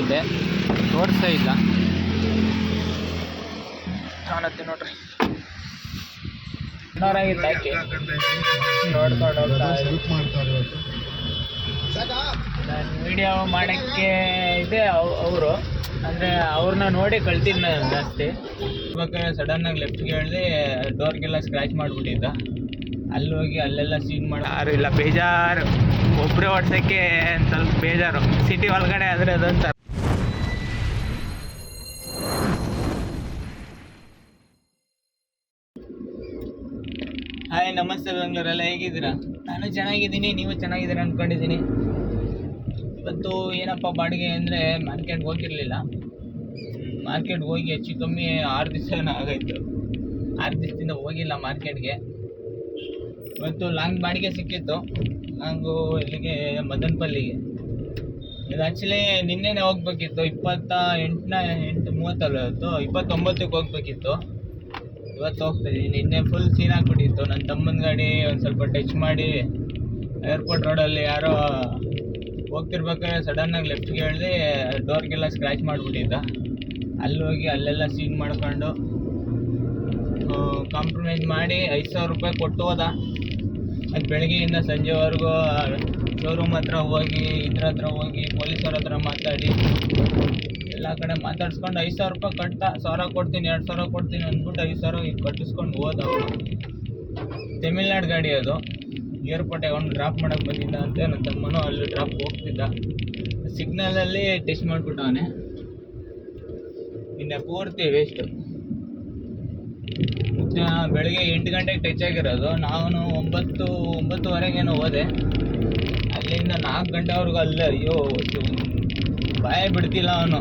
ಇದ್ದೆ ತೋರಿಸ್ತಾ ಇಲ್ಲ. ಕಾಣತ್ತೆ ನೋಡ್ರಿ. ನಾನು ವಿಡಿಯೋ ಮಾಡೋಕ್ಕೆ ಇದೆ ಅವರು. ಅಂದರೆ ಅವ್ರನ್ನ ನೋಡಿ ಕಳ್ತೀನಿ ನಾನು ಜಾಸ್ತಿ. ಇವಾಗ ಸಡನ್ನಾಗಿ ಲೆಫ್ಟ್ಗೆ ಹೇಳಿ ಡೋರ್ಗೆಲ್ಲ ಸ್ಕ್ರ್ಯಾಚ್ ಮಾಡಿಬಿಟ್ಟಿದ್ದ. ಅಲ್ಲಿ ಹೋಗಿ ಅಲ್ಲೆಲ್ಲ ಸೀನ್ ಮಾಡಿ ಯಾರು ಇಲ್ಲ, ಬೇಜಾರು. ಒಬ್ಬರೇ ಓಡ್ಸೋಕ್ಕೆ ಸ್ವಲ್ಪ ಬೇಜಾರು. ಸಿಟಿ ಒಳಗಡೆ ಆದರೆ ಅದೊಂಥರ. ನಮಸ್ತೆ ಬೆಂಗಳೂರೆಲ್ಲ ಹೇಗಿದ್ದೀರಾ? ನಾನು ಚೆನ್ನಾಗಿದ್ದೀನಿ, ನೀವು ಚೆನ್ನಾಗಿದ್ದೀರಾ ಅಂದ್ಕೊಂಡಿದ್ದೀನಿ ಇವತ್ತು ಏನಪ್ಪ ಬಾಡಿಗೆ ಅಂದರೆ ಮಾರ್ಕೆಟ್ಗೆ ಹೋಗಿರಲಿಲ್ಲ. ಮಾರ್ಕೆಟ್ಗೆ ಹೋಗಿ ಹೆಚ್ಚು ಕಮ್ಮಿ ಆರು ದಿವಸ ಆಗೋಯ್ತು. ಆರು ದಿವಸದಿಂದ ಹೋಗಿಲ್ಲ ಮಾರ್ಕೆಟ್ಗೆ ಇವತ್ತು ಲಾಂಗ್ ಬಾಡಿಗೆ ಸಿಕ್ಕಿತ್ತು. ಲಾಂಗು ಇಲ್ಲಿಗೆ ಮದನಪಲ್ಲಿಗೆ. ಇದು ಆ್ಯಕ್ಚುಲಿ ನಿನ್ನೆನೇ ಹೋಗ್ಬೇಕಿತ್ತು. ಇಪ್ಪತ್ತ ಎಂಟನ, ಎಂಟು ಮೂವತ್ತಲ್ಲ ಇವತ್ತು? ಇಪ್ಪತ್ತೊಂಬತ್ತಕ್ಕೆ ಹೋಗ್ಬೇಕಿತ್ತು. ಇವತ್ತು ಹೋಗ್ತೀನಿ. ನಿನ್ನೆ ಫುಲ್ ಸೀನ್ ಆಗ್ಬಿಟ್ಟಿತ್ತು ನನ್ನ ತಮ್ಮನ ಗಾಡಿ ಒಂದು ಸ್ವಲ್ಪ ಟಚ್ ಮಾಡಿ ಏರ್ಪೋರ್ಟ್ ರೋಡಲ್ಲಿ ಯಾರೋ ಹೋಗ್ತಿರ್ಬೇಕಾದ್ರೆ ಸಡನ್ನಾಗಿ ಲೆಫ್ಟ್ಗೆ ಹೇಳಿದೆ ಡೋರ್ಗೆಲ್ಲ ಸ್ಕ್ರ್ಯಾಚ್ ಮಾಡಿಬಿಟ್ಟಿದ್ದ. ಅಲ್ಲಿ ಹೋಗಿ ಅಲ್ಲೆಲ್ಲ ಸೀನ್ ಮಾಡ್ಕೊಂಡು ಕಾಂಪ್ರಮೈಸ್ ಮಾಡಿ ಐದು ಸಾವಿರ ರೂಪಾಯಿ ಕೊಟ್ಟು ಹೋದ. ಅದು ಬೆಳಗ್ಗೆಯಿಂದ ಸಂಜೆವರೆಗೂ ಶೋರೂಮ್ ಹತ್ರ ಹೋಗಿ, ಇದ್ರ ಹತ್ರ ಹೋಗಿ, ಪೊಲೀಸರ ಹತ್ರ ಮಾತಾಡಿ. ಎಲ್ಲ ಕಡೆ ಮಾತಾಡ್ಸ್ಕೊಂಡು ಐದು ಸಾವಿರ ರೂಪಾಯಿ ಕಟ್ತಾ ಸಾವಿರ ಕೊಡ್ತೀನಿ, ಎರಡು ಸಾವಿರ ಕೊಡ್ತೀನಿ ಅಂದ್ಬಿಟ್ಟು ಐದು ಸಾವಿರ ಈಗ ಕಟ್ಟಿಸ್ಕೊಂಡು ಹೋದ ಅವನು ತಮಿಳ್ನಾಡು ಗಾಡಿ ಅದು. ಏರ್ಪೋರ್ಟ್ ಅವ್ನು ಡ್ರಾಪ್ ಮಾಡಕ್ಕೆ ಬಂದಿದ್ದ ಅಂತ ನನ್ನ ತಮ್ಮನೂ ಅಲ್ಲಿ ಡ್ರಾಪ್ ಹೋಗ್ತಿದ್ದ. ಸಿಗ್ನಲಲ್ಲಿ ಟೆಸ್ಟ್ ಮಾಡಿಬಿಟ್ಟವನೆ ಇನ್ನು ಪೂರ್ತಿ ವೇಸ್ಟು ಬೆಳಗ್ಗೆ ಎಂಟು ಗಂಟೆಗೆ ಟಚ್ ಆಗಿರೋದು. ನಾನು ಒಂಬತ್ತು, ಒಂಬತ್ತುವರೆಗೇನೋ ಹೋದೆ. ಅಲ್ಲಿಂದ ನಾಲ್ಕು ಗಂಟೆವರೆಗೂ ಅಲ್ಲೇ, ಅಯ್ಯೋ ಬಾಯ ಬಿಡ್ತಿಲ್ಲ ಅವನು.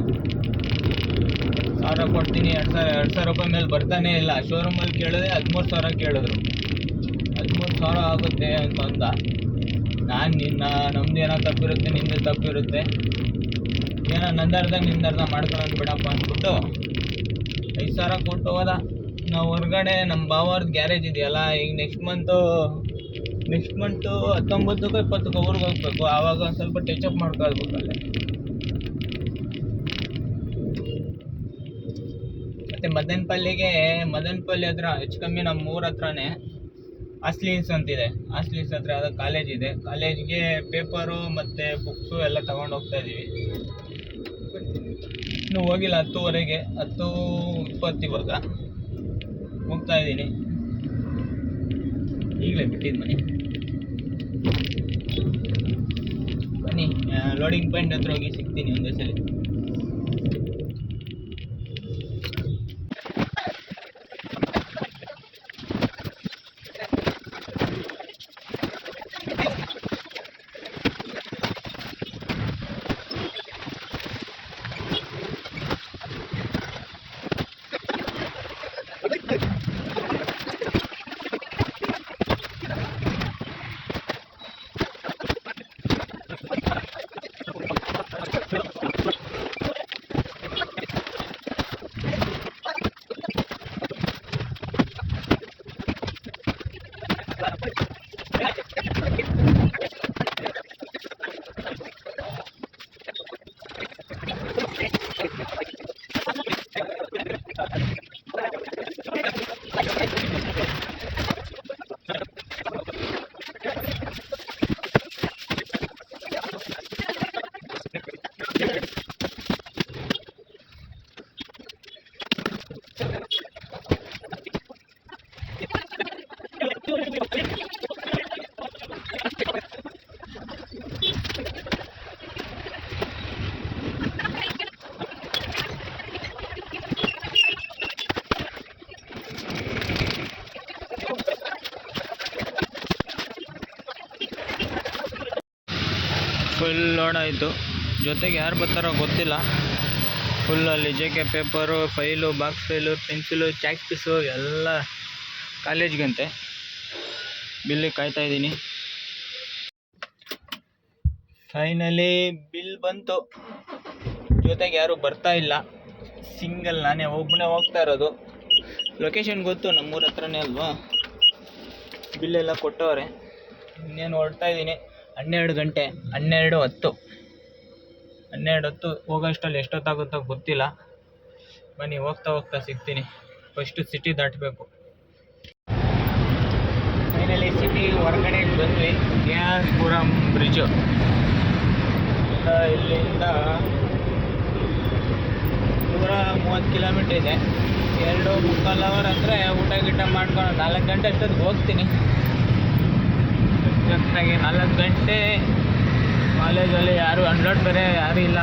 ಸಾವಿರ ಕೊಡ್ತೀನಿ, ಎರಡು ಸಾವಿರ ಎರಡು ಸಾವಿರ ರೂಪಾಯಿ ಮೇಲೆ ಬರ್ತಾನೆ ಇಲ್ಲ. ಶೋರೂಮಲ್ಲಿ ಕೇಳಿದ್ರೆ ಹದಿಮೂರು ಸಾವಿರ ಕೇಳಿದ್ರು. ಹದಿಮೂರು ಸಾವಿರ ಆಗುತ್ತೆ ಅಂತ ಅಂದ. ನಾನು ನಿನ್ನ, ನಮ್ದು ಏನೋ ತಪ್ಪಿರುತ್ತೆ, ನಿಂದು ತಪ್ಪಿರುತ್ತೆ. ಏನೋ ನಂದರ್ಧ ನಿಂದರ್ಧ ಮಾಡ್ಕೊಳ್ಳೋದು ಬಿಡಪ್ಪ ಅಂದ್ಬಿಟ್ಟು ಐದು ಸಾವಿರ ಕೊಟ್ಟು ಹೋದ. ನಾವು ಹೊರಗಡೆ ನಮ್ಮ ಬಾವರ್ದು ಗ್ಯಾರೇಜ್ ಇದೆಯಲ್ಲ, ಈಗ ನೆಕ್ಸ್ಟ್ ಮಂತು ನೆಕ್ಸ್ಟ್ ಮಂತು ಹತ್ತೊಂಬತ್ತಕ್ಕೂ ಇಪ್ಪತ್ತಕ್ಕೂ ಊರಿಗೆ ಹೋಗ್ಬೇಕು. ಆವಾಗ ಒಂದು ಸ್ವಲ್ಪ ಟಚ್ ಅಪ್ ಮಾಡ್ಕೊಳ್ಬೇಕು ಅಲ್ಲೇ ಮತ್ತು ಮದನಪಲ್ಲಿಗೆ, ಮದನಪಲ್ಲಿ ಹತ್ರ, ಹೆಚ್ಚು ಕಮ್ಮಿ ನಮ್ಮ ಊರ ಹತ್ರನೇ ಅಸ್ಲೀನ್ಸ್ ಅಂತಿದೆ ಅಸ್ಲೀನ್ಸ್ ಹತ್ರ ಅದು ಕಾಲೇಜ್ ಇದೆ. ಕಾಲೇಜ್ಗೆ ಪೇಪರು ಮತ್ತು ಬುಕ್ಸು ಎಲ್ಲ ತಗೊಂಡು ಹೋಗ್ತಾ ಇದ್ದೀವಿ. ಇನ್ನು ಹೋಗಿಲ್ಲ, ಹತ್ತುವರೆಗೆ, ಹತ್ತು ಇಪ್ಪತ್ತು ಇವಾಗ. ಹೋಗ್ತಾ ಇದ್ದೀನಿ. ಈಗಲೇ ಬಿಟ್ಟಿದ್ದು ಮನೆ. ಬನ್ನಿ ಲೋಡಿಂಗ್ ಪಾಯಿಂಟ್ ಹತ್ರ ಹೋಗಿ ಸಿಗ್ತೀನಿ ಒಂದೇ ಸಲ. ಫುಲ್ ಲೋಡ್ ಆಯಿತು. ಜೊತೆಗೆ ಯಾರು ಬರ್ತಾರೋ ಗೊತ್ತಿಲ್ಲ. ಫುಲ್ ಅಲ್ಲಿ J K paper file box file pencil chalk piece ಎಲ್ಲ ಕಾಲೇಜ್ಗಂತೆ. ಬಿಲ್ಲಿ ಕಾಯ್ತಾ ಇದ್ದೀನಿ. ಫೈನಲಿ ಬಿಲ್ ಬಂತು. ಜೊತೆಗೆ ಯಾರು ಬರ್ತಾ ಇಲ್ಲ. ಸಿಂಗಲ್ ನಾನೇ ಒಬ್ಬನೇ ಹೋಗ್ತಾ ಇರೋದು. ಲೊಕೇಶನ್ ಗೊತ್ತು ನಮ್ಮೂರ ಹತ್ರನೇ ಅಲ್ವಾ? ಬಿಲ್ಲೆಲ್ಲ ಕೊಟ್ಟವ್ರೆ. ಇನ್ನೇನು ಹೊರಡ್ತಾ ಇದ್ದೀನಿ. ಹನ್ನೆರಡು ಗಂಟೆ, ಹನ್ನೆರಡು ಹತ್ತು. ಹನ್ನೆರಡು ಹತ್ತು ಹೋಗೋಷ್ಟರಲ್ಲಿ ಎಷ್ಟೊತ್ತಾಗುತ್ತೋ ಗೊತ್ತಿಲ್ಲ. ಬನ್ನಿ, ಹೋಗ್ತಾ ಹೋಗ್ತಾ ಸಿಗ್ತೀನಿ. ಫಸ್ಟು ಸಿಟಿ ದಾಟಬೇಕು. ಫೈನಲಿ ಸಿಟಿ ಹೊರಗಡೆ ಬಂದ್ವಿ. ಪುರಂ ಬ್ರಿಡ್ಜು ಇಲ್ಲಿಂದ ನೂರ ಮೂವತ್ತು ಕಿಲೋಮೀಟ್ರ್ ಇದೆ. ಎರಡು ಮುಕ್ಕಾಲು ಅವರ್ ಅಂದರೆ ಊಟ ಗೀಟ ಮಾಡ್ಕೊಂಡು ನಾಲ್ಕು ಗಂಟೆ ಅಷ್ಟೊತ್ತಿಗೆ ಹೋಗ್ತೀನಿ. ಎಕ್ಸಾಕ್ಟಾಗಿ ನಾಲ್ಕು ಗಂಟೆ ಕಾಲೇಜಲ್ಲಿ ಯಾರು ಅನ್ಲೋಡ್ ಬೇರೆ ಯಾರೂ ಇಲ್ಲ.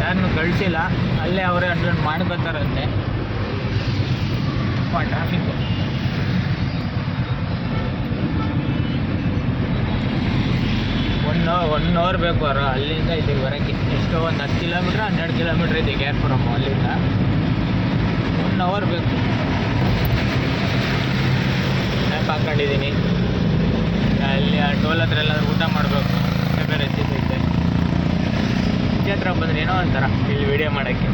ಯಾರನ್ನು ಕಳಿಸಿಲ್ಲ. ಅಲ್ಲೇ ಅವರೇ ಅನ್ಲೋಡ್ ಮಾಡ್ಕೋತಾರಂತೆ ಟ್ರಾಫಿಕ್ಕು ಒನ್ ಒನ್ ಅವರ್ ಬೇಕು ಅವ್ರು ಅಲ್ಲಿಂದ ಇಲ್ಲಿಗೆ ಬರೋಕ್ಕೆ ಎಷ್ಟೋ ಒಂದು ಹತ್ತು ಕಿಲೋಮೀಟ್ರ್, ಹನ್ನೆರಡು ಕಿಲೋಮೀಟ್ರ್ ಇದೆ ಗ್ಯಾರ್ಪುರಮ್ ಅಲ್ಲಿಂದ. ಒನ್ ಅವರ್ ಬೇಕು. ಮ್ಯಾಪ್ ಹಾಕೊಂಡಿದ್ದೀನಿ. ಅಲ್ಲಿ ಆ ಟೋಲ್ ಹತ್ರ ಎಲ್ಲಾದರೂ ಊಟ ಮಾಡಬೇಕು. ಬೇರೆ ಸಿಗುತ್ತೆ ಇದೆ. ಹತ್ರ ಬಂದರೆ ಏನೋ ಒಂಥರ ಇಲ್ಲಿ ವಿಡಿಯೋ ಮಾಡೋಕ್ಕೆ.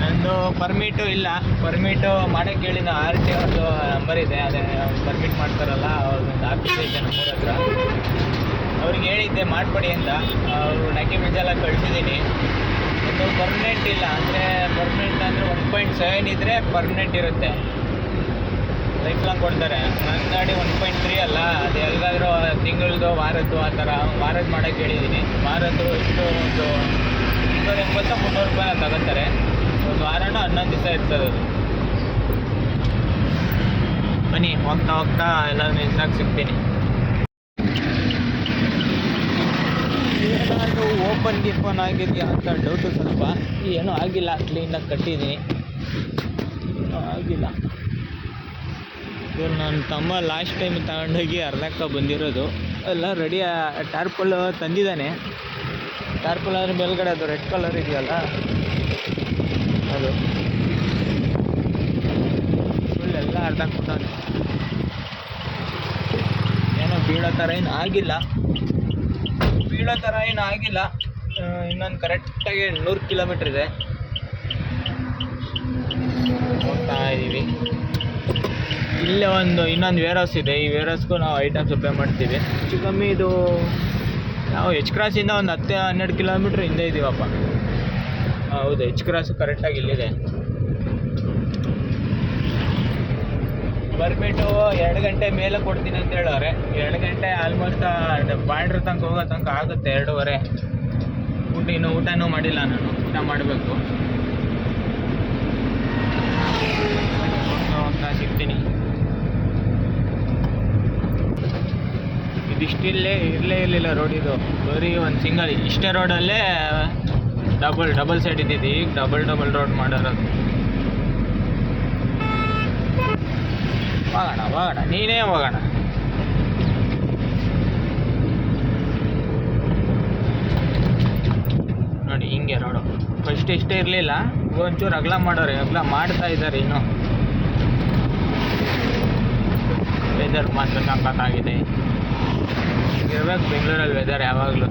ನಂದು ಪರ್ಮಿಟು ಇಲ್ಲ. ಪರ್ಮಿಟು ಮಾಡೋಕ್ಕೆ ಹೇಳಿದ ಆರ್ ಟಿ ಒಂದು ನಂಬರ್ ಇದೆ. ಅದೇ ಪರ್ಮಿಟ್ ಮಾಡ್ತಾರಲ್ಲ, ಅವ್ರದ್ದು ಆಫೀಸ್ ಇದೆ ನಮ್ಮೂರ ಹತ್ರ. ಅವ್ರಿಗೆ ಹೇಳಿದ್ದೆ, ಮಾಡಿಕೊಡಿ ಅಂತ. ಅವರು ಡಾಕ್ಯುಮೆಂಟ್ಸ್ ಎಲ್ಲ ಕಳಿಸಿದ್ದೀನಿ ಒಂದು ಪರ್ಮನೆಂಟ್ ಇಲ್ಲ. ಅಂದರೆ ಪರ್ಮನೆಂಟ್ ಅಂದರೆ ಒನ್ ಪಾಯಿಂಟ್ ಸೆವೆನ್ ಇದ್ದರೆ ಪರ್ಮನೆಂಟ್ ಇರುತ್ತೆ. ಲೈಫ್ ಲಾಂಗ್ ಕೊಡ್ತಾರೆ. ನನ್ನ ಗಾಡಿ ಒನ್ ಪಾಯಿಂಟ್ ತ್ರೀ ಅಲ್ಲ ಅದು ಎಲ್ಲಾದರೂ ತಿಂಗಳದ್ದು ವಾರದ್ದು ಆ ಥರ ವಾರದ್ದು ಮಾಡೋಕ್ಕೆ ಹೇಳಿದ್ದೀನಿ ವಾರದ್ದು ಎಷ್ಟು ಒಂದು ಇನ್ನೂರ ಎಂಬತ್ತು ಮುನ್ನೂರು ರೂಪಾಯಿ ತಗೋತಾರೆ. ಒಂದು ವಾರನೂ ಹನ್ನೊಂದು ದಿವಸ ಇರ್ತದೆ ಅದು. ಬನ್ನಿ ಹೋಗ್ತಾ ಹೋಗ್ತಾ ಎಲ್ಲರೂ ನಿಲ್ಸಾಕ್ ಸಿಗ್ತೀನಿ. ಏನಾದರೂ ಓಪನ್ ಗಿಪನ್ ಆಗಿದೆಯಾ ಅಂತ ಡೌಟು ಸ್ವಲ್ಪ. ಏನೂ ಆಗಿಲ್ಲ ಕ್ಲೀನಾಗಿ ಕಟ್ಟಿದ್ದೀನಿ. ಆಗಿಲ್ಲ. ಇವ್ರು ನನ್ನ ತಮ್ಮ ಲಾಸ್ಟ್ ಟೈಮ್ ತಗೊಂಡೋಗಿ ಅರ್ಧಕ್ಕ ಬಂದಿರೋದು. ಎಲ್ಲ ರೆಡಿ ಟಾರ್ಪಲ್ ತಂದಿದ್ದಾನೆ. ಟಾರ್ಪಲ್ ಅದ್ರ ಮೇಲ್ಗಡೆ ಅದು ರೆಡ್ ಕಲರ್ ಇದೆಯಲ್ಲ? ಅದು. ಎಲ್ಲ ಅರ್ಧ ಕೊಟ್ಟಾನೆ ಏನೋ ಬೀಳೋ ಥರ ಏನು ಆಗಿಲ್ಲ. ಬೀಳೋ ಥರ ಏನು ಆಗಿಲ್ಲ. ಇನ್ನೊಂದು ಕರೆಕ್ಟಾಗಿ ನೂರು ಕಿಲೋಮೀಟ್ರ್ ಇದೆ. ಹೋಗ್ತಾ ಇದ್ದೀವಿ ಇಲ್ಲೇ ಒಂದು ಇನ್ನೊಂದು ವೇರ್ ಹೌಸ್ ಇದೆ. ಈ ವೇರ್ ಹೌಸ್ಗೂ ನಾವು ಐಟಮ್ಸ್ ಸಪ್ಲೈ ಮಾಡ್ತೀವಿ. ಹೆಚ್ಚು ಕಮ್ಮಿ ಇದು ನಾವು ಎಚ್ ಕ್ರಾಸಿಂದ ಒಂದು ಹತ್ತು, ಹನ್ನೆರಡು ಕಿಲೋಮೀಟ್ರ್ ಹಿಂದೆ ಇದ್ದೀವಪ್ಪ ಹೌದು ಎಚ್ ಕ್ರಾಸ್ ಕರೆಕ್ಟಾಗಿ ಇಲ್ಲಿದೆ. ಬರ್ಬಿಟ್ಟು ಎರಡು ಗಂಟೆ ಮೇಲೆ ಕೊಡ್ತೀನಿ ಅಂತ ಹೇಳೋರೆ ಎರಡು ಗಂಟೆ ಆಲ್ಮೋಸ್ಟ್ ಬಾರ್ಡ್ರ್ ತನಕ ಹೋಗೋ ತನಕ ಆಗುತ್ತೆ ಎರಡೂವರೆ. ಊಟ, ಇನ್ನೂ ಊಟನೂ ಮಾಡಿಲ್ಲ ನಾನು. ಊಟ ಮಾಡಬೇಕು ಹೋಗ್ತಾ ಹೋಗ್ತಾ ಸಿಗ್ತೀನಿ ಇದಿಷ್ಟಿಲ್ಲೇ ಇರಲೇ ಇರಲಿಲ್ಲ ರೋಡಿದು ಬರೀ ಒಂದು ಸಿಂಗಲ್, ಇಷ್ಟೇ ರೋಡಲ್ಲೇ ಡಬಲ್ ಡಬಲ್ ಸೈಡ್ ಇದ್ದಿದ್ದು. ಈಗ ಡಬಲ್ ಡಬಲ್ ರೋಡ್ ಮಾಡಿರೋದು. ಹೋಗೋಣ ಹೋಗೋಣ, ನೀನೇ ಹೋಗೋಣ. ನೋಡಿ, ಹಿಂಗೆ ರೋಡು ಫಸ್ಟ್ ಇಷ್ಟೇ ಇರಲಿಲ್ಲ. ಒಂಚೂರು ಅಗಲ ಮಾಡೋರು, ಅಗಲ ಮಾಡ್ತಾ ಇದ್ದಾರೆ ಇನ್ನು. ವೆದರ್ ಮಾತ್ರ ಸಖತ್ತಾಗಿದೆ ಇರ್ಬೇಕು ಬೆಂಗಳೂರಲ್ಲಿ ವೆದರ್ ಯಾವಾಗಲೂ.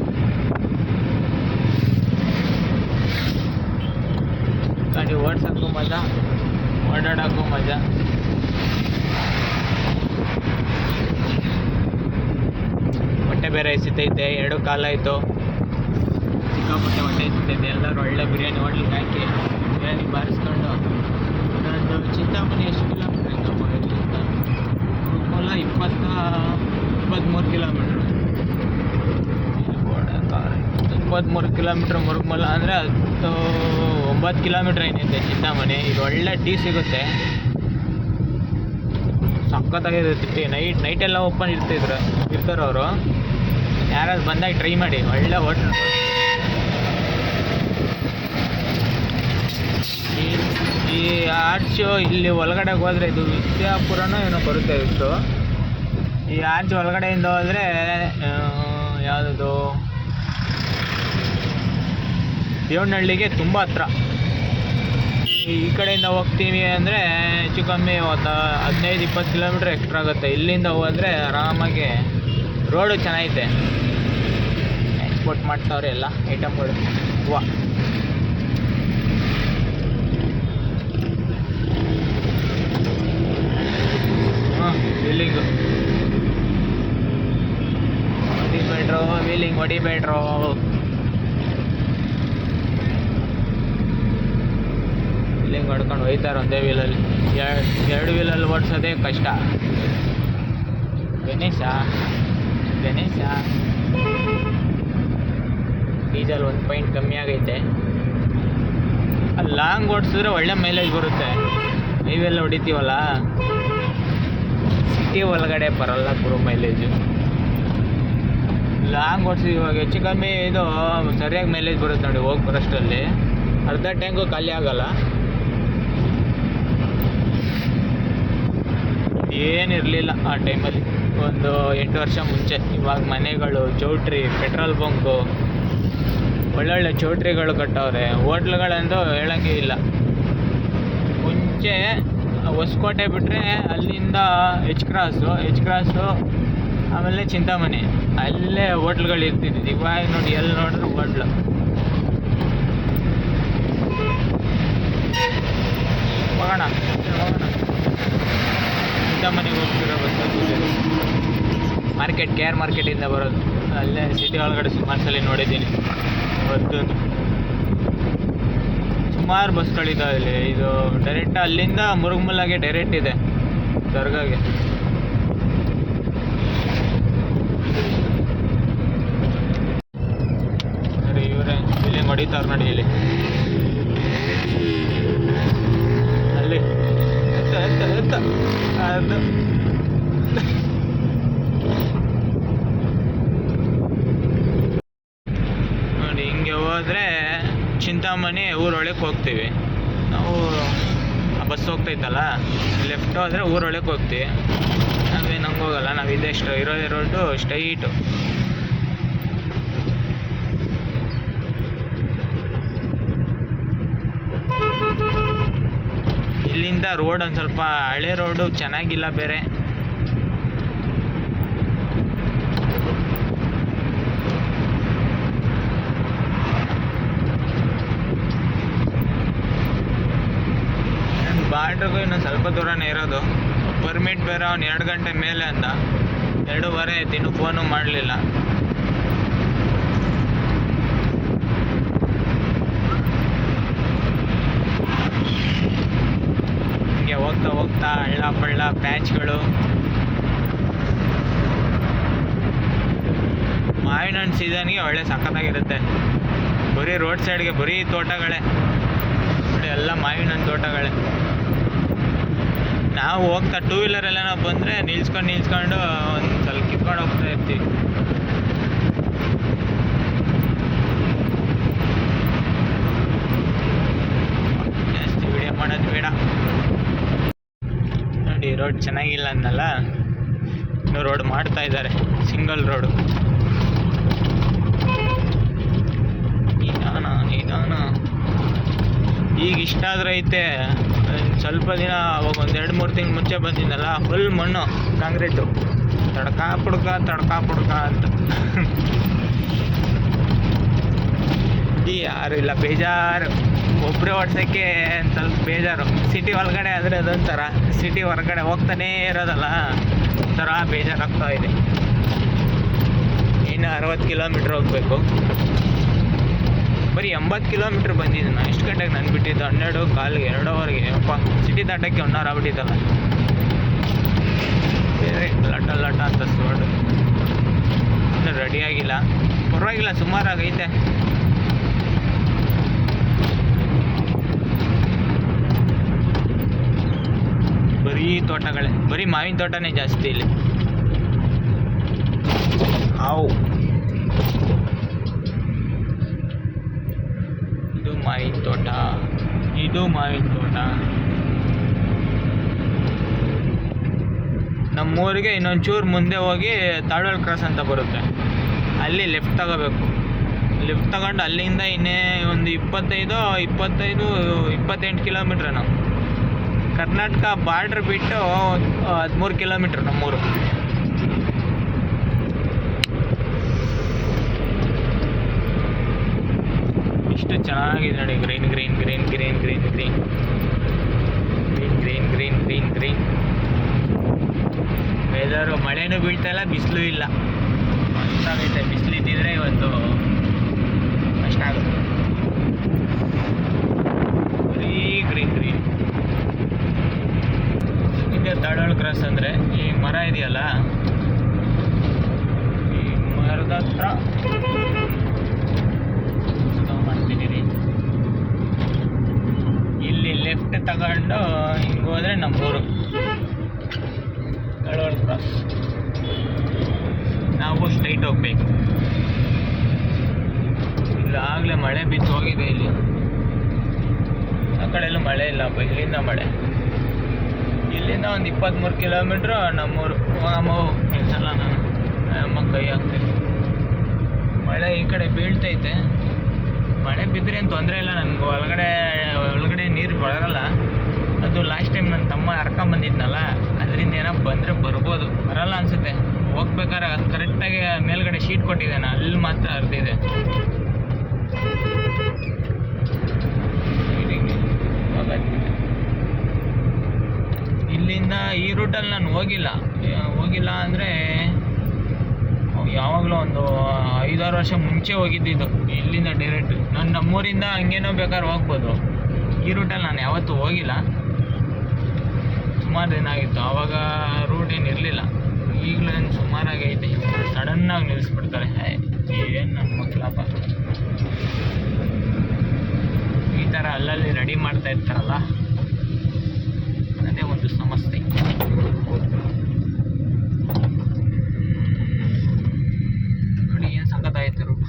ಗಾಡಿ ಓಡ್ಸೋಕ್ಕೂ ಮಜಾ, ಓಡಾಡೋಕ್ಕೂ ಮಜಾ. ಹೊಟ್ಟೆ ಬೇರೆ ಎಸಿತೈತೆ ಎರಡು ಕಾಲ ಆಯಿತು ಸಿಕ್ಕಾಪಟ್ಟೆ ಹೊಟ್ಟೆ ಎಸಿತೈತೆ ಎಲ್ಲರೂ ಒಳ್ಳೆ ಬಿರಿಯಾನಿ ಹೋಟ್ಲಿಗೆ ಹಾಕಿ ಬಿರಿಯಾನಿ ಬಾರಿಸ್ಕೊಂಡು ನಂದು ಚಿಂತಾಮಣಿ ಎಷ್ಟು ಕಿಲೋಮೀಟ್ರ್ ಇಲ್ಲಿಂದ ಮುರುಮೂಲ ಇಪ್ಪತ್ತ ಇಪ್ಪತ್ತ್ಮೂರು ಕಿಲೋಮೀಟ್ರ್. ಇಪ್ಪತ್ತ್ಮೂರು ಕಿಲೋಮೀಟ್ರ್ ಮುರುಮೂಲ ಅಂದರೆ ಹತ್ತು ಒಂಬತ್ತು ಕಿಲೋಮೀಟ್ರ್ ಏನಿದೆ ಚಿಂತಾಮಣಿ. ಇದು ಒಳ್ಳೆ ಟೀ ಸಿಗುತ್ತೆ. ಸಖತ್ತಾಗಿರುತ್ತೆ ಟೀ ನೈಟ್ ನೈಟೆಲ್ಲ ಓಪನ್ ಇರ್ತಿದ್ರು, ಇರ್ತಾರೆ ಅವರು. ಯಾರಾದ್ರು ಬಂದಾಗ ಟ್ರೈ ಮಾಡಿ. ಒಳ್ಳೆ ಹೋಟ್ಲ್ ಈ ಈ ಆರ್ಚು ಇಲ್ಲಿ ಒಳಗಡೆ ಹೋದರೆ ಇದು ವಿದ್ಯಾಪುರನೂ ಏನೋ ಬರುತ್ತೆ ಇಷ್ಟು. ಈ ಆರ್ಚ್ ಒಳಗಡೆಯಿಂದ ಹೋದರೆ ಯಾವುದದು? ದೇವನಹಳ್ಳಿಗೆ ತುಂಬ ಹತ್ರ. ಈ ಕಡೆಯಿಂದ ಹೋಗ್ತೀವಿ ಅಂದರೆ ಹೆಚ್ಚು ಕಮ್ಮಿ ಒಂದು ಹದಿನೈದು, ಇಪ್ಪತ್ತು ಕಿಲೋಮೀಟ್ರ್ ಎಕ್ಸ್ಟ್ರಾ ಆಗುತ್ತೆ. ಇಲ್ಲಿಂದ ಹೋದರೆ ಆರಾಮಾಗಿ ರೋಡು ಚೆನ್ನಾಗಿದೆ ಎಕ್ಸ್ಪೋರ್ಟ್ ಮಾಡ್ತಾವ್ರೆ ಎಲ್ಲ ಐಟಮ್ಗಳು ವಾ. ಹಾಂ ವೀಲಿಂಗು ಹೊಡಿಬೇಡ್ರೋ ವೀಲಿಂಗ್ ಹೊಡಿಬೇಡ್ರು. ವೀಲಿಂಗ್ ಹೊಡ್ಕೊಂಡು ಹೋಯ್ತಾರೆ ಒಂದೇ ವೀಲಲ್ಲಿ ಎರಡು ವೀಲಲ್ಲಿ ಓಡಿಸೋದೇ ಕಷ್ಟ. ಗಣೇಶ ಗಣೇಶ. ಡೀಸೆಲ್ ಒಂದು ಪಾಯಿಂಟ್ ಕಮ್ಮಿ ಆಗೈತೆ. ಅಲ್ಲಿ ಲಾಂಗ್ ಓಡಿಸಿದ್ರೆ ಒಳ್ಳೆ ಮೈಲೇಜ್ ಬರುತ್ತೆ. ಹೈವೆಲ್ಲ ಹೊಡಿತೀವಲ್ಲ? ಸಿಟಿ ಒಳಗಡೆ ಬರಲ್ಲ ಗುರು ಮೈಲೇಜು ಲಾಂಗ್ ಓಡಿಸಿ ಇವಾಗ ಹೆಚ್ಚು ಕಮ್ಮಿ ಇದು, ಸರಿಯಾಗಿ ಮೈಲೇಜ್ ಬರುತ್ತೆ ನೋಡಿ ಹೋಗಿ ಬರೋಷ್ಟರಲ್ಲಿ ಅರ್ಧ ಟ್ಯಾಂಕು ಖಾಲಿ ಆಗಲ್ಲ. ಏನಿರಲಿಲ್ಲ ಆ ಟೈಮಲ್ಲಿ ಒಂದು ಎಂಟು ವರ್ಷ ಮುಂಚೆ. ಇವಾಗ ಮನೆಗಳು, ಚೌಟ್ರಿ, ಪೆಟ್ರೋಲ್ ಬಂಕು, ಒಳ್ಳೊಳ್ಳೆ ಚೌಟ್ರಿಗಳು ಕಟ್ಟವ್ರೆ. ಹೋಟ್ಲುಗಳಂತೂ ಹೇಳೋಂಗೆ ಇಲ್ಲ. ಮುಂಚೆ ಹೊಸಕೋಟೆ ಬಿಟ್ಟರೆ ಅಲ್ಲಿಂದ ಎಚ್ ಕ್ರಾಸು ಎಚ್ ಕ್ರಾಸು ಆಮೇಲೆ ಚಿಂತಾಮಣಿ. ಅಲ್ಲೇ ಹೋಟ್ಲುಗಳು ಇರ್ತಿದ್ದು ಇವಾಗ ನೋಡಿ, ಎಲ್ಲಿ ನೋಡಿದ್ರು ಹೋಟ್ಲು. ಹೋಗೋಣ. ಹೋಗೋಣ. ಚಿಂತಾಮಣಿಗೆ ಹೋಗ್ತಿರೋ ಬಸ್ ಮಾರ್ಕೆಟ್ ಕೆ ಆರ್ ಮಾರ್ಕೆಟಿಂದ ಬರೋದು. ಅಲ್ಲೇ ಸಿಟಿ ಒಳಗಡೆ ಸುಮಾರು ಸಲ ನೋಡಿದ್ದೀನಿ. ಇವತ್ತು ಸುಮಾರು ಬಸ್ಗಳಿದ್ದಾವೆ ಇಲ್ಲಿ. ಇದು ಡೈರೆಕ್ಟ್ ಅಲ್ಲಿಂದ ಮುರುಗಮುಲ್ಲಾಗೆ ಡೈರೆಕ್ಟ್ ಇದೆ. ದರ್ಗಾಗೆ. ನೋಡಿ ಇವರೇ, ಇಲ್ಲಿ ಹೊಡಿತಾರೆ ನೋಡಿ ಇಲ್ಲಿ ಅಲ್ಲಿ ಎತ್ತ ಎತ್ತ ಎತ್ತ ಅದು ನೋಡಿ ಹಿಂಗೆ ಹೋದ್ರೆ ಚಿಂತಾಮಣಿ ಊರೊಳಗೆ ಹೋಗ್ತೀವಿ. ನಾವು ಆ ಬಸ್ ಹೋಗ್ತೈತಲ್ಲ ಲೆಫ್ಟ್ ಆದರೆ ಊರೊಳಗೆ ಹೋಗ್ತೀವಿ. ನಾವೇನು ಹಂಗೆ ಹೋಗಲ್ಲ, ನಾವು ಇದೇ ಇಷ್ಟ ಇರೋ ರೋಡು ಸ್ಟೈಟು ಇಲ್ಲಿಂದ ರೋಡ್ ಒಂದು ಸ್ವಲ್ಪ ಹಳೆ ರೋಡು ಚೆನ್ನಾಗಿಲ್ಲ ಬೇರೆ. ಬಾರ್ಡ್ರಿಗೂ ಇನ್ನೊಂದು ಸ್ವಲ್ಪ ದೂರನೇ ಇರೋದು. ಪರ್ಮಿಟ್ ಬೇರೆ ಅವ್ನು ಎರಡು ಗಂಟೆ ಮೇಲೆ ಅಂತ. ಎರಡೂವರೆ ಆಯ್ತು, ಇನ್ನು ಫೋನು ಮಾಡಲಿಲ್ಲ. ಹಿಂಗೆ ಹೋಗ್ತಾ ಹೋಗ್ತಾ ಹಳ್ಳ ಪಳ್ಳ ಪ್ಯಾಚ್ಗಳು ಮಾವಿನ ಹಣ್ಣು ಸೀಸನ್ಗೆ ಒಳ್ಳೆ ಸಖತ್ತಾಗಿರುತ್ತೆ. ಬರೀ ರೋಡ್ ಸೈಡ್ಗೆ ಬರೀ ತೋಟಗಳೇ. ಎಲ್ಲ ಮಾವಿನ ಹಣ್ಣು ತೋಟಗಳೇ. ನಾವು ಹೋಗ್ತಾ ಟೂ ವೀಲರೆಲ್ಲ ನಾವು ಬಂದರೆ ನಿಲ್ಸ್ಕೊಂಡು ನಿಲ್ಸ್ಕೊಂಡು ಒಂದು ಸ್ವಲ್ಪ ಕಿತ್ಕೊಂಡು ಹೋಗ್ತಾ ಇರ್ತೀವಿ. ವಿಡಿಯೋ ಮಾಡೋದು ಬೇಡ. ನೋಡಿ ರೋಡ್ ಚೆನ್ನಾಗಿಲ್ಲ ಅನ್ನಲ್ಲ ಇನ್ನು ರೋಡ್ ಮಾಡ್ತಾ ಇದ್ದಾರೆ ಸಿಂಗಲ್ ರೋಡು ನಿಧಾನ ನಿಧಾನ. ಈಗ ಇಷ್ಟ ಆದ್ರೆ ಐತೆ. ಸ್ವಲ್ಪ ದಿನ, ಅವಾಗ ಒಂದು ಎರಡು ಮೂರು ತಿಂಗಳು ಮುಂಚೆ ಬಂದಿದ್ದಲ್ಲ ಫುಲ್ ಮಣ್ಣು ಕಾಂಕ್ರೀಟು ತಡ್ಕ ಪುಡ್ಕ ತಡ್ಕ ಪುಡ್ಕ ಅಂತ. ಯಾರು ಇಲ್ಲ, ಬೇಜಾರು. ಒಬ್ಬರೇ ಓಡಿಸೋಕ್ಕೆ ಸ್ವಲ್ಪ ಬೇಜಾರು. ಸಿಟಿ ಒಳಗಡೆ ಆದರೆ ಅದೊಂಥರ. ಸಿಟಿ ಹೊರಗಡೆ ಹೋಗ್ತಾನೇ ಇರೋದಲ್ಲ. ಒಂಥರ ಬೇಜಾರಾಗ್ತಾ ಇದೆ. ಇನ್ನು ಅರವತ್ತು ಕಿಲೋಮೀಟ್ರ್ ಹೋಗಬೇಕು. ಬರೀ ಎಂಬತ್ತು ಕಿಲೋಮೀಟ್ರ್ ಬಂದಿದ್ದೆ ನಾನು. ಇಷ್ಟು ಗಂಟೆಗೆ ನಾನು ಬಿಟ್ಟಿದ್ದು. ಹನ್ನೆರಡು, ಕಾಲಿಗೆ ಎರಡೂವರೆಗೆ. ಅಪ್ಪ ಸಿಟಿ ದಾಟಕ್ಕೆ ಒನ್ ಅವರ್ ಆಗ್ಬಿಟ್ಟಿದ್ದಲ್ಲ ಬೇರೆ ಲಟ ಲಟ ಅಂತ ಸೋಡು ಇನ್ನೂ ರೆಡಿ ಆಗಿಲ್ಲ. ಪರವಾಗಿಲ್ಲ ಸುಮಾರಾಗೈತೆ ಬರೀ ತೋಟಗಳೇ. ಬರೀ ಮಾವಿನ ತೋಟನೇ ಜಾಸ್ತಿ ಇಲ್ಲಿ. ಹಾವು ಇದು ಮಾವಿನ ತೋಟ. ಇದು ಮಾವಿನ ತೋಟ. ನಮ್ಮೂರಿಗೆ ಇನ್ನೊಂಚೂರು ಮುಂದೆ ಹೋಗಿ ತಾಳ್ವಾಳ್ ಕ್ರಾಸ್ ಅಂತ ಬರುತ್ತೆ. ಅಲ್ಲಿ ಲೆಫ್ಟ್ ತಗೋಬೇಕು. ಲೆಫ್ಟ್ ತಗೊಂಡು ಅಲ್ಲಿಂದ ಇನ್ನೇ ಒಂದು ಇಪ್ಪತ್ತೈದು ಇಪ್ಪತ್ತೈದು, ಇಪ್ಪತ್ತೆಂಟು ಕಿಲೋಮೀಟ್ರ್ ನಾವು. ಕರ್ನಾಟಕ ಬಾರ್ಡ್ರ್ ಬಿಟ್ಟು ಹದಿಮೂರು ಕಿಲೋಮೀಟ್ರ್ ನಮ್ಮೂರು. ಇಷ್ಟು ಚೆನ್ನಾಗಿದೆ ನೋಡಿ green green green green green green green green green green green weather ಮಳೆನೂ ಬೀಳ್ತಾ ಇಲ್ಲ, ಬಿಸಿಲು ಇಲ್ಲ. ಸಕ್ಕತ್ತಾಗೈತೆ ಬಿಸಿಲಿದ್ದಿದ್ರೆ ಇವತ್ತು ಕಷ್ಟ ಆಗುತ್ತೆ ಬರೀ ಗ್ರೀನ್ ಗ್ರೀನ್ ಹಿಂಗೆ ದಾಡೋಳ ಕ್ರಾಸ್ ಅಂದರೆ ಈ ಮರ ಇದೆಯಲ್ಲ ಈ ಮರದ ಹತ್ರ stop ಮಾಡ್ತೀನಿ ರೀ ಇಲ್ಲಿ ಲೆಫ್ಟ್ ತಗೊಂಡು ಹಿಂಗೆ ಹೋದ್ರೆ ನಮ್ಮೂರು ದಾಡೋಳ ಕ್ರಾಸ್ ನಾವು ಸ್ಟ್ರೈಟ್ ಹೋಗ್ಬೇಕು ಇಲ್ಲಾಗಲೇ ಮಳೆ ಬಿದ್ದು ಹೋಗಿದೆ ಇಲ್ಲಿ ಆ ಕಡೆ ಎಲ್ಲೂ ಮಳೆ ಇಲ್ಲಪ್ಪ ಇಲ್ಲಿಂದ ಮಳೆ ಇಲ್ಲಿಂದ ಒಂದು ಇಪ್ಪತ್ತ್ಮೂರು ಕಿಲೋಮೀಟ್ರು ನಮ್ಮೂರು. ನಮ್ಮವು ನಿಲ್ಸಲ್ಲ ನಾನು ನಮ್ಮ ಕೈ ಹಾಕ್ತೀನಿ. ಮಳೆ ಈ ಕಡೆ ಬೀಳ್ತೈತೆ. ಮಳೆ ಬಿದ್ದರೆ ಏನು ತೊಂದರೆ ಇಲ್ಲ. ನನಗೆ ಒಳಗಡೆ ಒಳಗಡೆ ನೀರು ಬರಲ್ಲ. ಅದು ಲಾಸ್ಟ್ ಟೈಮ್ ನನ್ನ ತಮ್ಮ ಹರ್ಕೊಂಬಂದಿದ್ನಲ್ಲ ಅದರಿಂದ ಏನೋ ಬಂದರೆ ಬರ್ಬೋದು. ಬರಲ್ಲ ಅನಿಸುತ್ತೆ. ಹೋಗ್ಬೇಕಾದ್ರೆ ಕರೆಕ್ಟಾಗಿ ಮೇಲ್ಗಡೆ ಶೀಟ್ ಕೊಟ್ಟಿದ್ದಾನೆ ಅಲ್ಲಿ ಮಾತ್ರ ಹರಿದಿದೆ. ಇಲ್ಲಿಂದ ಈ ರೂಟಲ್ಲಿ ನಾನು ಹೋಗಿಲ್ಲ. ಹೋಗಿಲ್ಲ ಅಂದರೆ ಯಾವಾಗಲೂ ಒಂದು ಐದಾರು ವರ್ಷ ಮುಂಚೆ ಹೋಗಿದ್ದಿದ್ದು ಇಲ್ಲಿಂದ ಡೈರೆಕ್ಟ್ ನಾನು ನಮ್ಮೂರಿಂದ ಹಂಗೇನೋ ಬೇಕಾದ್ರೆ ಹೋಗ್ಬೋದು. ಈ ರೂಟಲ್ಲಿ ನಾನು ಯಾವತ್ತೂ ಹೋಗಿಲ್ಲ. ಸುಮಾರು ದಿನ ಆಗಿತ್ತು. ಆವಾಗ ರೂಟ್ ಏನು ಇರಲಿಲ್ಲ. ಈಗಲೂ ಏನು ಸುಮಾರಾಗಿ ಐತೆ. ಸಡನ್ನಾಗಿ ನಿಲ್ಲಿಸ್ಬಿಡ್ತಾರೆ ಏನು ನನ್ನ ಮಕ್ಕಳಪ್ಪ ಈ ಥರ ಅಲ್ಲಲ್ಲಿ ರೆಡಿ ಮಾಡ್ತಾ ಇರ್ತಾರಲ್ಲ. ಅದೇ ಒಂದು ಸಮಸ್ಯೆ ನೋಡಿ ಏನು ರೂಟ್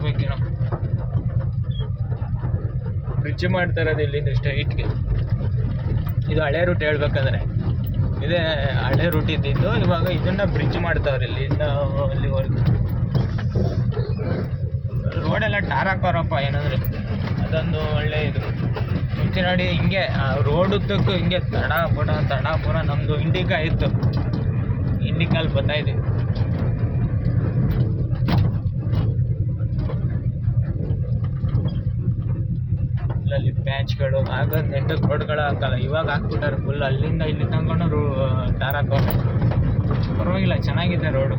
ಹೋಗಿ ಹಂಗೆ ಬ್ರಿಡ್ಜ್ ಮಾಡ್ತಾ ಇರೋದು ಇಲ್ಲಿಂದ ಸ್ಟ್ರೈಟ್ಗೆ ಇದು ಹಳೆ ರೂಟ್ ಹೇಳ್ಬೇಕಂದ್ರೆ. ಇದೇ ಹಳೆ ರೂಟ್ ಇದ್ದಿದ್ದು ಇವಾಗ ಇದನ್ನ ಬ್ರಿಡ್ಜ್ ಮಾಡ್ತಾವ್ರೆ. ಇಲ್ಲಿಂದ ಅಲ್ಲಿವರೆಗೂ. ರೋಡೆಲ್ಲ ಟಾರ್ ಹಾಕೋರಪ್ಪ, ಏನಂದ್ರೆ. ಅದೊಂದು ಒಳ್ಳೆ ಇದು. ನೋಡಿ ಹಿಂಗೆ ರೋಡ್ ಉದ್ದಕ್ಕೂ ಹಿಂಗೆ ತಡ ಬುಡ ತಡ ಬುಡ ನಮ್ಮದು ಇಂಡಿಕಾ ಇತ್ತು. ಇಂಡಿಕಲ್ಲಿ ಬರ್ತಾ ಇದೆ. ಅಲ್ಲಿ ಪ್ಯಾಚ್ಗಳು ಆಗ ನೆಟ್ಟಕ್ಕೆ ರೋಡ್ಗಳು ಹಾಕಲ್ಲ, ಇವಾಗ ಹಾಕ್ಬಿಟ್ಟಾರೆ ಫುಲ್ ಅಲ್ಲಿಂದ ಇಲ್ಲಿ ರೋ ಟಾರ್ ಹಾಕೋ ಪರವಾಗಿಲ್ಲ, ಚೆನ್ನಾಗಿದೆ ರೋಡು.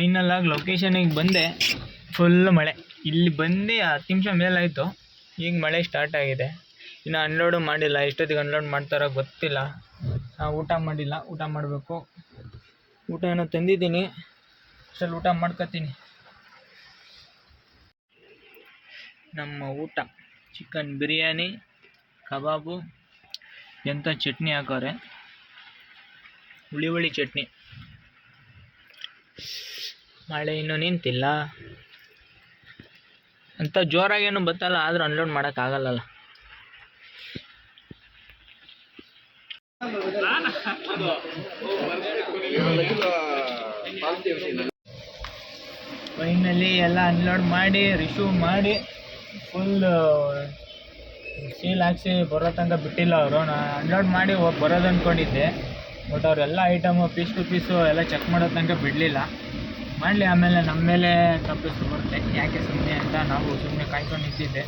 ಫೈನಲ್ ಆಗಿ ಲೊಕೇಶನಿಗೆ ಬಂದೆ ಫುಲ್ ಮಳೆ. ಇಲ್ಲಿ ಬಂದು ಹತ್ತು ನಿಮಿಷ ಮೇಲಾಯಿತು. ಈಗ ಮಳೆ ಸ್ಟಾರ್ಟ್ ಆಗಿದೆ. ಇನ್ನು ಅನ್ಲೋಡು ಮಾಡಿಲ್ಲ. ಎಷ್ಟೊತ್ತಿಗೆ ಅನ್ಲೋಡ್ ಮಾಡ್ತಾರೋ ಗೊತ್ತಿಲ್ಲ. ಊಟ ಮಾಡಿಲ್ಲ. ಊಟ ಮಾಡಬೇಕು. ಊಟ ಏನೋ ತಂದಿದ್ದೀನಿ. ಅಷ್ಟರಲ್ಲಿ ಊಟ ಮಾಡ್ಕೊತೀನಿ. ನಮ್ಮ ಊಟ. ಚಿಕನ್ ಬಿರಿಯಾನಿ, ಕಬಾಬು ಎಂಥ ಚಟ್ನಿ ಹಾಕೋರೆ. ಹುಳಿ ಹುಳಿ ಚಟ್ನಿ. ಮಳೆ ಇನ್ನೂ ನಿಂತಿಲ್ಲ. ಅಂತ ಜೋರಾಗೇನು ಬತ್ತಲ್ಲ, ಆದರೂ ಅನ್ಲೋಡ್ ಮಾಡೋಕ್ಕಾಗಲ್ಲಲ್ಲ ಫೈನಲಿ ಎಲ್ಲ ಅನ್ಲೋಡ್ ಮಾಡಿ ರಿಸೀವ್ ಮಾಡಿ ಫುಲ್ ಸೀಲ್ ಹಾಕ್ಸಿ ಬರೋ ತನಕ ಬಿಟ್ಟಿಲ್ಲ ಅವರು. ನಾನು ಅನ್ಲೋಡ್ ಮಾಡಿ ಹೋಗಿ ಬರೋದು ಅಂದ್ಕೊಂಡಿದ್ದೆ ಬಟ್ ಅವರೆಲ್ಲ ಐಟಮು ಪೀಸ್ ಟು ಪೀಸು ಎಲ್ಲ ಚೆಕ್ ಮಾಡೋ ತನಕ ಬಿಡಲಿಲ್ಲ. ಮಾಡಲಿ, ಆಮೇಲೆ ನಮ್ಮ ಮೇಲೆ ತಪ್ಪಿಸ್ತು ಬರುತ್ತೆ. ಯಾಕೆ ಸುಮ್ಮನೆ ಅಂತ ನಾವು ಸುಮ್ಮನೆ ಕಾಯ್ಕೊಂಡು ನಿಂತಿದ್ದೆ.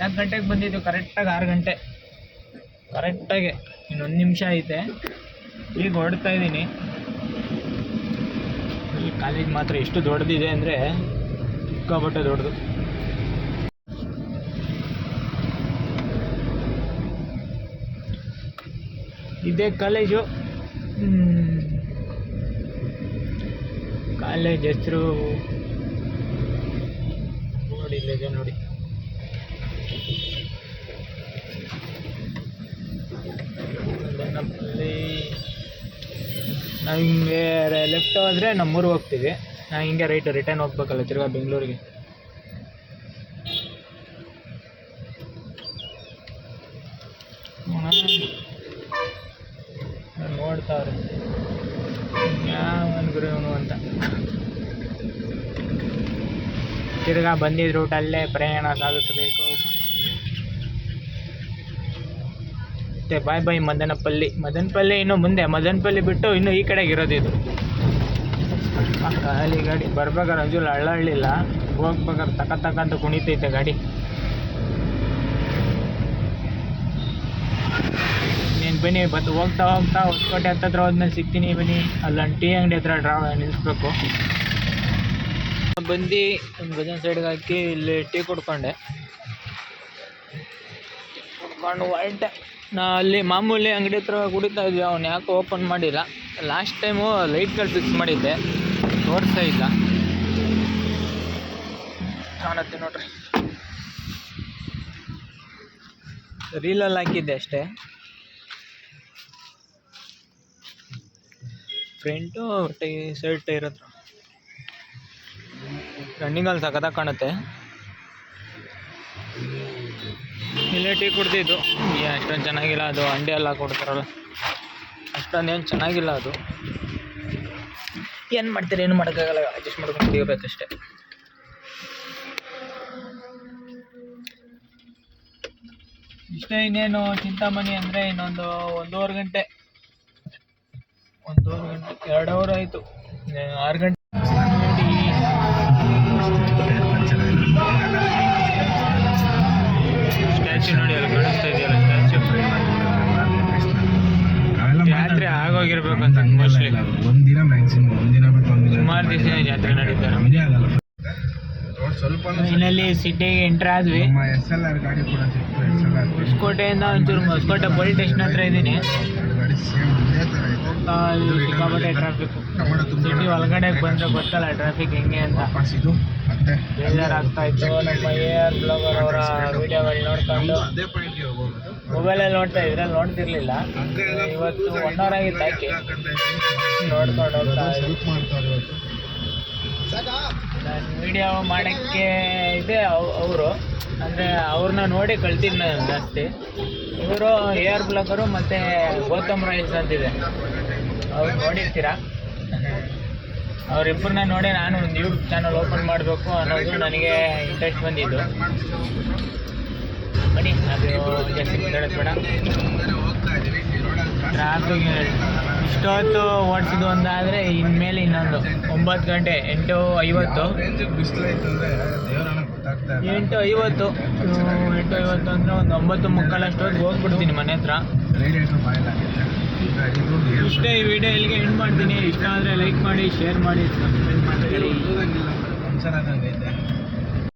ನಾಲ್ಕು ಗಂಟೆಗೆ ಬಂದಿದ್ದು ಕರೆಕ್ಟಾಗಿ ಆರು ಗಂಟೆ. ಕರೆಕ್ಟಾಗಿ ಇನ್ನೊಂದು ನಿಮಿಷ ಐತೆ. ಈಗ ಹೊಡ್ತಾ ಇದ್ದೀನಿ. ಈ ಕಾಲೇಜ್ ಮಾತ್ರ ಎಷ್ಟು ದೊಡ್ಡದಿದೆ ಅಂದರೆ ಸಿಕ್ಕಾಪಟ್ಟೆ ದೊಡ್ಡದು. ಇದೇ ಕಾಲೇಜು. ಕಾಲೇಜ್ ಹೆಸರು ನೋಡಿ ಇಲ್ಲಿದೆ ನೋಡಿ. ನಾವು ಹಿಂಗೆ ಲೆಫ್ಟ್ ಹೋದರೆ ನಮ್ಮೂರಿಗೆ ಹೋಗ್ತೀವಿ. ನಾವು ಹಿಂಗೆ ರೈಟ್ ರಿಟರ್ನ್ ಹೋಗ್ಬೇಕಲ್ಲ ತಿರ್ಗಾ ಬೆಂಗಳೂರಿಗೆ ನೋಡ್ತಾವ್ರೆ ಯಾವ ಗುರು ಇವನು ಅಂತ ತಿರ್ಗಾ ಬಂದಿದ್ದ ರೂಟಲ್ಲೇ ಪ್ರಯಾಣ ಸಾಗಿಸಬೇಕು. ಮತ್ತೆ ಬಾಯ್ ಬಾಯ್ ಮದನಪಲ್ಲಿ. ಮದನಪಲ್ಲಿ ಇನ್ನು ಮುಂದೆ, ಮದನಪಲ್ಲಿ ಬಿಟ್ಟು ಇನ್ನು ಈ ಕಡೆಗೆ ಇರೋದಿದ್ರು ಖಾಲಿ ಗಾಡಿ ಬರ್ಬೇಕಾದ್ರೆ ಅಂಜುಲ್ ಅಳ್ಳಳ್ಳಿಲ್ಲ. ಹೋಗ್ಬೇಕಾದ್ರೆ ತಕ ತಕ ಅಂತ ಕುಣಿತೈತೆ ಗಾಡಿ. ನೀನು ಬನ್ನಿ ಬತ್ತು ಹೋಗ್ತಾ ಹೋಗ್ತಾ ಹೊಸಕೋಟೆ ಹತ್ತತ್ರ ಹೋದ್ಮೇಲೆ ಸಿಗ್ತೀನಿ ಬನ್ನಿ. ಅಲ್ಲೊಂದು ಟೀ ಅಂಗಡಿ ಹತ್ರ ಡ್ರಾ ನಿಲ್ಲಿಸ್ಬೇಕು ಬಂದು ಭಜನ್ ಸೈಡ್ಗೆ ಹಾಕಿ ಇಲ್ಲಿ ಟೀ ಕುಡ್ಕೊಂಡೆ. ಕುಡ್ಕೊಂಡು ಹೊರಟೆ. ನಾ ಅಲ್ಲಿ ಮಾಮೂಲಿ ಅಂಗಡಿ ಹತ್ರ ಕುಡಿತಾ ಇದ್ವಿ, ಅವ್ನು ಯಾಕೆ ಓಪನ್ ಮಾಡಿಲ್ಲ. ಲಾಸ್ಟ್ ಟೈಮು ಲೈಟ್ಗಳು ಫಿಕ್ಸ್ ಮಾಡಿದ್ದೆ, ತೋರಿಸ್ತಾ ಇಲ್ಲ. ಕಾಣತ್ತೆ ನೋಡ್ರಿ. ರೀಲಲ್ಲಿ ಹಾಕಿದ್ದೆ ಅಷ್ಟೇ. ಫ್ರಂಟು ಟೈ ಸೈಡ್ ಟೈರ್ ಹತ್ರ ರನ್ನಿಂಗಲ್ಲಿ ಸಖತ್ತಾಗಿ ಕಾಣುತ್ತೆ. ಇಲ್ಲೇ ಟೀ ಕುಡ್ದಿದ್ದು. ಅಷ್ಟೊಂದು ಚೆನ್ನಾಗಿಲ್ಲ ಅದು ಅಂಡೆ ಎಲ್ಲ ಕೊಡ್ತಾರಲ್ಲ. ಏನು ಚೆನ್ನಾಗಿಲ್ಲ ಅದು. ಏನು ಮಾಡ್ತೀರಿ ಏನು ಮಾಡೋಕ್ಕಾಗಲ್ಲ ಅಡ್ಜಸ್ಟ್ ಮಾಡ್ಕೊಂಡು ಕುಡಿಯೋಬೇಕಷ್ಟೇ ಇಷ್ಟೇ ಇನ್ನೇನು ಚಿಂತಾಮಣಿ ಅಂದರೆ ಇನ್ನೊಂದು ಒಂದೂವರೆ ಗಂಟೆ. ಒಂದೂವರೆ ಗಂಟೆ ಎರಡು ಅವರ್ ಆಯಿತು. ಆರು ಗಂಟೆ ಸ್ಟ್ಯಾಚು ನೋಡಿ ಅಲ್ಲಿ ಕಾಣಿಸ್ತಾ ಇದೆಯಲ್ಲ ಸ್ಟ್ಯಾಚು ಜಾತ್ರೆ ಆಗೋಗಿರ್ಬೇಕು ಅಂತ ಮೋಸ್ಟ್ಲಿ ಒಂದಿನ ಮ್ಯಾಕ್ಸಿಮಮ್ ಒಂದಿನ ಬಿಟ್ಟು ಒಂದಿನ ಸುಮಾರು ದಿವಸ ಜಾತ್ರೆ ನಡೀತಾರೆ ಸ್ವಲ್ಪ ಫೈನಲಿ ಸಿಟಿಗೆ ಎಂಟ್ರ್ ಆದ್ವಿ. ನಮ್ಮ ಎಸ್ ಎಲ್ ಆರ್ ಗಾಡಿ ಕೂಡ ಸಿಕ್ತು ಎಸ್ ಎಲ್ ಆರ್ ಹೊಸಕೋಟೆಯಿಂದ ಒಂಚೂರು ಹೊಸಕೋಟೆ ಪೊಲೀಸ್ ಸ್ಟೇಷನ್ ಹತ್ರ ಇದ್ದೀನಿ. ಗಾಡಿ ಸೇಮ್ ಇದೇ ಇಲ್ಲಿ ಸಿಕ್ಕಾಪಟ್ಟೆ ಟ್ರಾಫಿಕ್ ಸಿಟಿ ಒಳಗಡೆ ಬಂದರೆ ಗೊತ್ತಲ್ಲ ಟ್ರಾಫಿಕ್ ಹೆಂಗೆ ಅಂತ. ಬೇಜಾರಾಗ್ತಾ ಇತ್ತು. ನಮ್ಮ ಏರ್ ಬ್ಲಾಗರ್ ಅವರ ವಿಡಿಯೋಗಳು ನೋಡ್ಕೊಂಡು ಮೊಬೈಲ್ ಅಲ್ಲಿ ಮೊಬೈಲಲ್ಲಿ ನೋಡ್ತಾ ಇದ್ರಲ್ಲಿ ನೋಡ್ತಿರ್ಲಿಲ್ಲ. ಇವತ್ತು ಒನ್ ಅವರ್ ಆಗಿತ್ತು ಹಾಕಿ ನೋಡ್ಕೊಂಡು ಹೋಗ್ತಾ ನಾನು ವಿಡಿಯೋ ಮಾಡೋಕ್ಕೆ ಇದೆ ಅವರು. ಅಂದರೆ ಅವ್ರನ್ನ ನೋಡಿ ಕಳ್ತೀನಿ ನಾನು ಜಾಸ್ತಿ. ಇವರು ಏರ್ ಬ್ಲಾಕರು ಮತ್ತು ಗೌತಮ್ ರಾಯ್ಸ್ ಅಂತಿದೆ. ಅವ್ರು ನೋಡಿರ್ತೀರಾ? ಅವರಿಬ್ಬರನ್ನ ನೋಡಿ ನಾನು ಒಂದು ಯೂಟ್ಯೂಬ್ ಚಾನಲ್ ಓಪನ್ ಮಾಡಬೇಕು ಅನ್ನೋದು ನನಗೆ ಇಂಟ್ರೆಸ್ಟ್ ಬಂದಿದ್ದು. ಬನ್ನಿ, ಅದು ಬೇಡ. ಇಷ್ಟೊತ್ತು ಓಡಿಸಿದ್ದು ಒಂದಾದರೆ ಇನ್ಮೇಲೆ ಇನ್ನೊಂದು. ಒಂಬತ್ತು ಗಂಟೆ, ಎಂಟು ಐವತ್ತು. ಎಂಟು ಐವತ್ತು. ಎಂಟು ಐವತ್ತು ಅಂದರೆ ಒಂದು ಒಂಬತ್ತು ಮುಕ್ಕಾಲಷ್ಟೊತ್ತು ಹೋಗ್ಬಿಡ್ತೀನಿ ಮನೆ ಹತ್ರ. ಇಷ್ಟೇ ಈ ವಿಡಿಯೋ ಇಲ್ಲಿಗೆ ಎಂಡ್ ಮಾಡ್ತೀನಿ. ಇಷ್ಟ ಆದರೆ ಲೈಕ್ ಮಾಡಿ ಶೇರ್ ಮಾಡಿ ಸಬ್ಸ್ಕ್ರೈಬ್ ಮಾಡಿ.